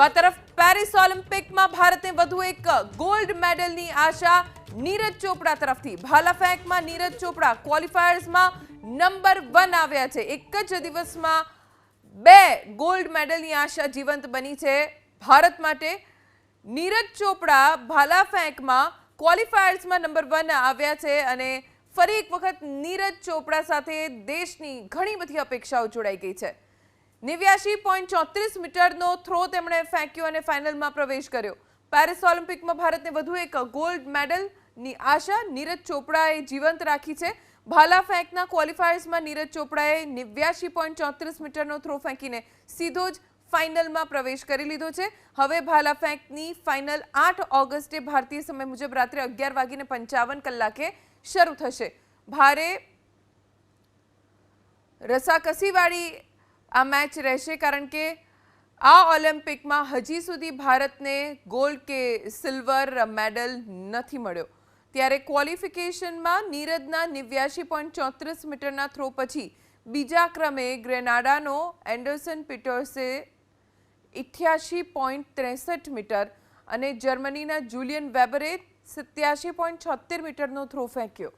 તો આ તરફ પેરિસ ઓલિમ્પિકમાં ભારતને વધુ એક ગોલ્ડ મેડલની આશા નીરજ ચોપડા તરફથી. ભાલા ફેંકમાં નીરજ ચોપડા ક્વોલિફાયર્સમાં નંબર વન આવ્યા છે. એક જ દિવસમાં બે ગોલ્ડ મેડલની આશા જીવંત બની છે ભારત માટે. નીરજ ચોપડા ભાલા ફેંકમાં ક્વોલિફાયર્સમાં નંબર વન આવ્યા છે અને ફરી એક વખત નીરજ ચોપડા સાથે દેશની ઘણી બધી અપેક્ષાઓ જોડાઈ ગઈ છે. નેવ્યાશી પોઈન્ટ ચોત્રીસ મીટરનો થ્રો તેમણે ફેંક્યો અને ફાઇનલમાં પ્રવેશ કર્યો. પેરિસ ઓલિમ્પિકમાં ભારતને વધુ એક ગોલ્ડ મેડલની આશા નીરજ ચોપડાએ જીવંત રાખી છે. ભાલા ફેંકના ક્વોલિફાયર્સમાં નીરજ ચોપડાએ નેવ્યાશી પોઈન્ટ ચોત્રીસ મીટરનો થ્રો ફેંકીને સીધો જ ફાઇનલમાં પ્રવેશ કરી લીધો છે. હવે ભાલા ફેંકની ફાઇનલ આઠ ઓગસ્ટે ભારતીય સમય મુજબ રાત્રે અગિયાર વાગીને પંચાવન કલાકે શરૂ થશે. ભારે રસાકસીવાળી આ મેચ રહેશે કારણ કે આ ઓલિમ્પિકમાં હજી સુધી ભારતને ગોલ્ડ કે સિલ્વર મેડલ નથી મળ્યો. ત્યારે ક્વોલિફિકેશનમાં નીરજના નેવ્યાશી પોઈન્ટ ચોત્રીસ મીટરના થ્રો પછી બીજા ક્રમે ગ્રેનાડાનો એન્ડરસન પીટર્સે ઇઠ્યાસી પોઈન્ટ ત્રેસઠ મીટર અને જર્મનીના જુલિયન વેબરે સત્યાસી પોઈન્ટ છોતેર મીટરનો થ્રો ફેંક્યો.